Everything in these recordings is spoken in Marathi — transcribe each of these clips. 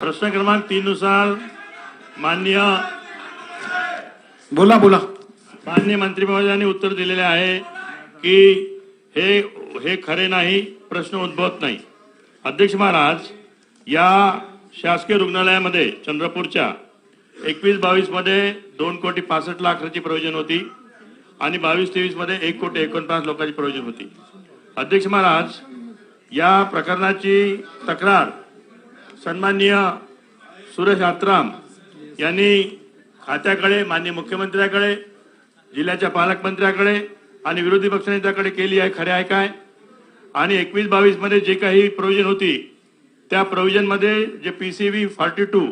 प्रश्न क्रमांक तीन नुसार माननीय बोला बोला. माननीय मंत्री महोदयांनी उत्तर दिलेले आहे की हे हे खरे नाही प्रश्न उद्भवत नाही. अध्यक्ष महाराज या शासकीय रुग्णालयामध्ये चंद्रपूरच्या एकवीस बावीसमध्ये दोन कोटी पासष्ट लाखाची प्रयोजन होती आणि बावीस तेवीसमध्ये एक कोटी एकोणपन्नास लोकांची प्रयोजन होती. अध्यक्ष महाराज या प्रकरणाची तक्रार सन्माननीय सुरेश आत्राम यांनी खात्याकडे माननीय मुख्यमंत्र्याकडे जिल्ह्याच्या पालकमंत्र्याकडे आणि विरोधी पक्षनेत्याकडे केली आहे खरे आहे काय? आणि एकवीस बावीसमध्ये जे काही प्रोव्हिजन होती त्या प्रोविजनमध्ये जे P C V forty two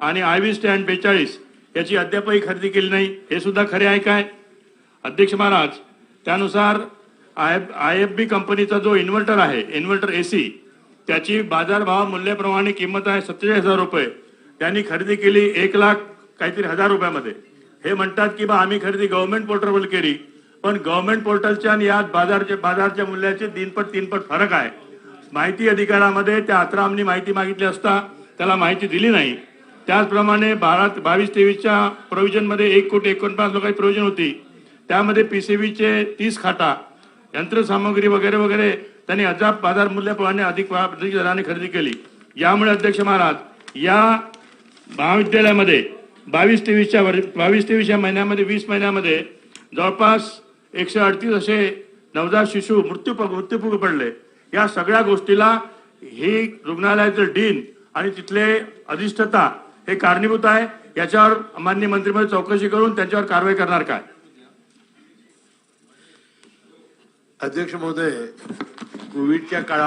आणि आय व्ही स्टँड बेचाळीस याची अद्यापही खरेदी केली नाही हे सुद्धा खरे आहे काय? अध्यक्ष महाराज त्यानुसार आय आय एफ बी कंपनीचा जो इन्व्हर्टर आहे इन्व्हर्टर ए सी त्याची बाजारभाव मूल्याप्रमाणे किंमत आहे सत्तेचाळीस हजार रुपये. त्यांनी खरेदी केली एक लाख काहीतरी हजार रुपयामध्ये. हे म्हणतात की बा आम्ही खरेदी गव्हर्नमेंट पोर्टलवर केली पण गव्हर्नमेंट पोर्टलच्या आणि या बाजारच्या बाजारच्या मूल्याचे तीनपट तीनपट फरक आहे. माहिती अधिकारामध्ये त्या अत्रामनी माहिती मागितली असता त्याला माहिती दिली नाही. त्याचप्रमाणे बारा बावीस तेवीसच्या प्रोव्हिजनमध्ये एक कोटी एकोणपन्नास लोकांची प्रोव्हिजन होती. त्यामध्ये पीसीबीचे तीस खाटा यंत्रसामग्री वगैरे वगैरे त्यांनी अजाब बाजार मूल्याप्रमाणे अधिक दराने खरेदी केली. यामुळे अध्यक्ष महाराज या महाविद्यालयामध्ये बावीस तेवीसच्या वर बावीस तेवीसच्या महिन्यामध्ये वीस महिन्यामध्ये जवळपास एकशे अडतीस असे नवजात शिशु मृत्यू मृत्यूमुखी पडले. या सगळ्या गोष्टीला हे रुग्णालयाचं डीन आणि तिथले अधिष्ठता हे कारणीभूत आहे. याच्यावर मान्य मंत्रिमंडळ चौकशी करून त्यांच्यावर कारवाई करणार काय? अध्यक्ष महोदय कोविडच्या काळामध्ये